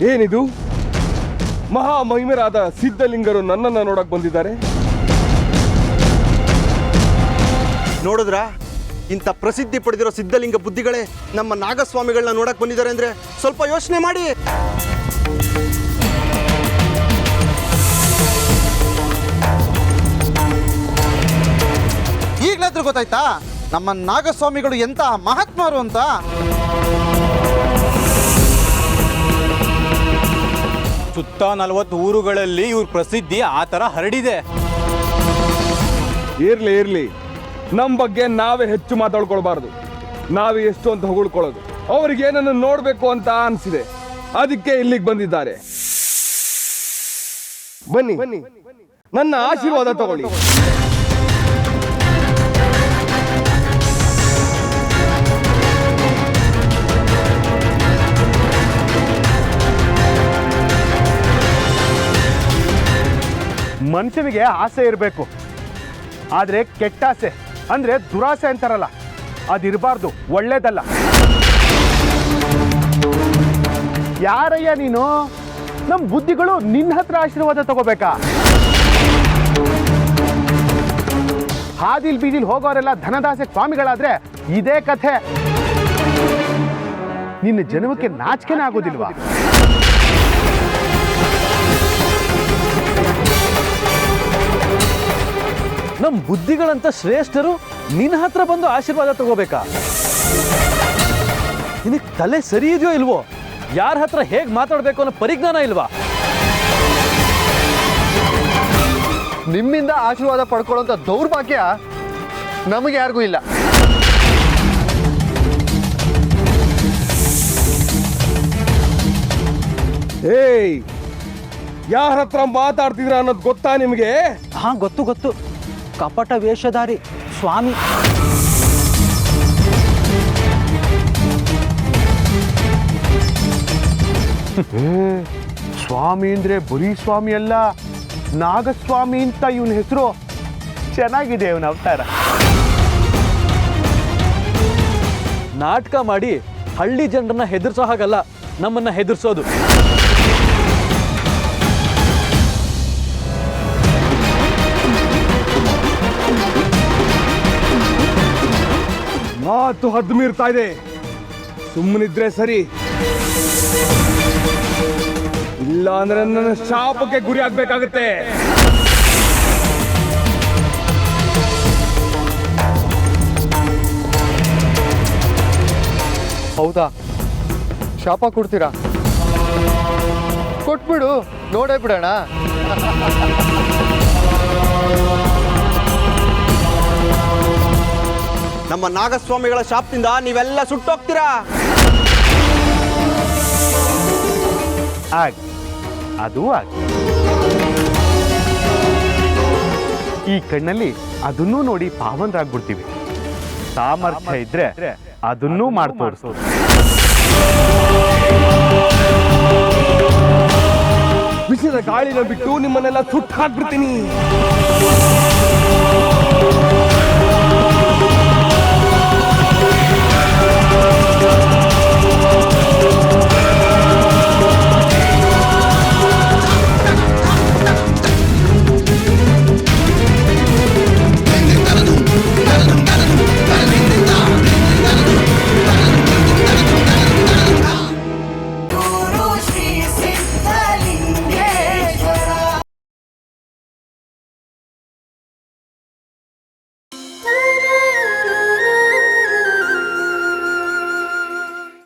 ಏನಿದು? ಮಹಾ ಮಹಿಮರಾದ ಸಿದ್ಧಲಿಂಗರು ನನ್ನನ್ನು ನೋಡಕ್ ಬಂದಿದ್ದಾರೆ. ನೋಡಿದ್ರಾ? ಇಂಥ ಪ್ರಸಿದ್ಧಿ ಪಡೆದಿರೋ ಸಿದ್ಧಲಿಂಗ ಬುದ್ಧಿಗಳೇ ನಮ್ಮ ನಾಗಸ್ವಾಮಿಗಳನ್ನ ನೋಡಕ್ ಬಂದಿದ್ದಾರೆ ಅಂದ್ರೆ ಸ್ವಲ್ಪ ಯೋಚನೆ ಮಾಡಿ. ಈಗಲಾದ್ರೂ ಗೊತ್ತಾಯ್ತಾ? ನಮ್ಮ ನಾಗಸ್ವಾಮಿಗಳು ಎಂತ ಮಹಾತ್ಮರು ಅಂತ? ಸುತ್ತ ನಲವತ್ತು ಊರುಗಳಲ್ಲಿ ಇವ್ರ ಪ್ರಸಿದ್ಧಿ ಆ ಥರ ಹರಡಿದೆ. ಇರ್ಲಿ ಇರ್ಲಿ. ನಮ್ಮ ಬಗ್ಗೆ ನಾವೇ ಹೆಚ್ಚು ಮಾತಾಡ್ಕೊಳ್ಬಾರ್ದು. ನಾವೇ ಎಷ್ಟು ಅಂತ ಹೊಗಳ್ಕೊಳ್ಳೋದು. ಅವ್ರಿಗೆ ಏನನ್ನು ನೋಡ್ಬೇಕು ಅಂತ ಅನ್ಸಿದೆ. ಅದಕ್ಕೆ ಇಲ್ಲಿಗೆ ಬಂದಿದ್ದಾರೆ. ಬನ್ನಿ ಬನ್ನಿ. ನನ್ನ ಆಶೀರ್ವಾದ ತಗೊಳ್ಳಿ. ಮನುಷ್ಯನಿಗೆ ಆಸೆ ಇರಬೇಕು. ಆದರೆ ಕೆಟ್ಟ ಆಸೆ, ಅಂದರೆ ದುರಾಸೆ ಅಂತಾರಲ್ಲ, ಅದಿರಬಾರ್ದು, ಒಳ್ಳೇದಲ್ಲ. ಯಾರಯ್ಯ ನೀನು? ನಮ್ಮ ಬುದ್ಧಿಗಳು ನಿನ್ನ ಹತ್ರ ಆಶೀರ್ವಾದ ತಗೋಬೇಕಾ? ಹಾದಿಲ್ ಬೀದಿಲ್ ಹೋಗೋರೆಲ್ಲ ಧನದಾಸೆ ಸ್ವಾಮಿಗಳಾದ್ರೆ ಇದೇ ಕಥೆ. ನಿನ್ನ ಜನ್ಮಕ್ಕೆ ನಾಚಿಕೆನೇ ಆಗೋದಿಲ್ವಾ? ನಮ್ಮ ಬುದ್ಧಿಗಳಂತ ಶ್ರೇಷ್ಠರು ನಿನ್ನ ಹತ್ರ ಬಂದು ಆಶೀರ್ವಾದ ತಗೋಬೇಕಾ? ನಿನಗೆ ತಲೆ ಸರಿ ಇದೆಯೋ ಇಲ್ವೋ? ಯಾರ ಹತ್ರ ಹೇಗೆ ಮಾತಾಡಬೇಕು ಅನ್ನೋ ಪರಿಜ್ಞಾನ ಇಲ್ವಾ? ನಿಮ್ಮಿಂದ ಆಶೀರ್ವಾದ ಪಡ್ಕೊಳ್ಳೋಂಥ ದೌರ್ಭಾಗ್ಯ ನಮಗೆ ಯಾರಿಗೂ ಇಲ್ಲ. ಏಯ್ ಯಾರ ಹತ್ರ ಮಾತಾಡ್ತಿದ್ರ ಅನ್ನೋದು ಗೊತ್ತಾ ನಿಮಗೆ? ಹಾ ಗೊತ್ತು ಗೊತ್ತು. ಕಪಟ ವೇಷಧಾರಿ ಸ್ವಾಮಿ. ಸ್ವಾಮಿ ಅಂದ್ರೆ ಬರೀ ಸ್ವಾಮಿ ಅಲ್ಲ ನಾಗಸ್ವಾಮಿ ಅಂತ ಇವನ ಹೆಸರು. ಚೆನ್ನಾಗಿದೆ ಇವನ ಅವತಾರ. ನಾಟಕ ಮಾಡಿ ಹಳ್ಳಿ ಜನರನ್ನ ಹೆದರ್ಸೋ ಹಾಗಲ್ಲ ನಮ್ಮನ್ನ ಹೆದರ್ಸೋದು. ಮಾತು ಹದ್ದು ಮೀರ್ತಾ ಇದೆ. ಸುಮ್ಮನಿದ್ರೆ ಸರಿ. ಇಲ್ಲ ಅಂದ್ರೆ ನನ್ನ ಶಾಪಕ್ಕೆ ಗುರಿ ಆಗ್ಬೇಕಾಗತ್ತೆ. ಹೌದಾ? ಶಾಪ ಕೊಡ್ತೀರಾ? ಕೊಟ್ಬಿಡು, ನೋಡೇ ಬಿಡೋಣ. ನಮ್ಮ ನಾಗಸ್ವಾಮಿಗಳ ಶಾಪದಿಂದ ನೀವೆಲ್ಲ ಸುಟ್ಟೋಗ್ತೀರಾ? ಆಗ ಅದು ಆಗ. ಈ ಕಣ್ಣಲ್ಲಿ ಅದನ್ನೂ ನೋಡಿ ಪಾವನರಾಗ್ಬಿಡ್ತೀವಿ. ಸಾಮರ್ಥ್ಯ ಇದ್ರೆ ಅದನ್ನೂ ಮಾಡಿ ತೋರಿಸೋದು ಬಿಸಿದ ಗಾಳಿನ ಬಿಟ್ಟು ನಿಮ್ಮನ್ನೆಲ್ಲ ಸುಟ್ಟು ಹಾಕ್ಬಿಡ್ತೀನಿ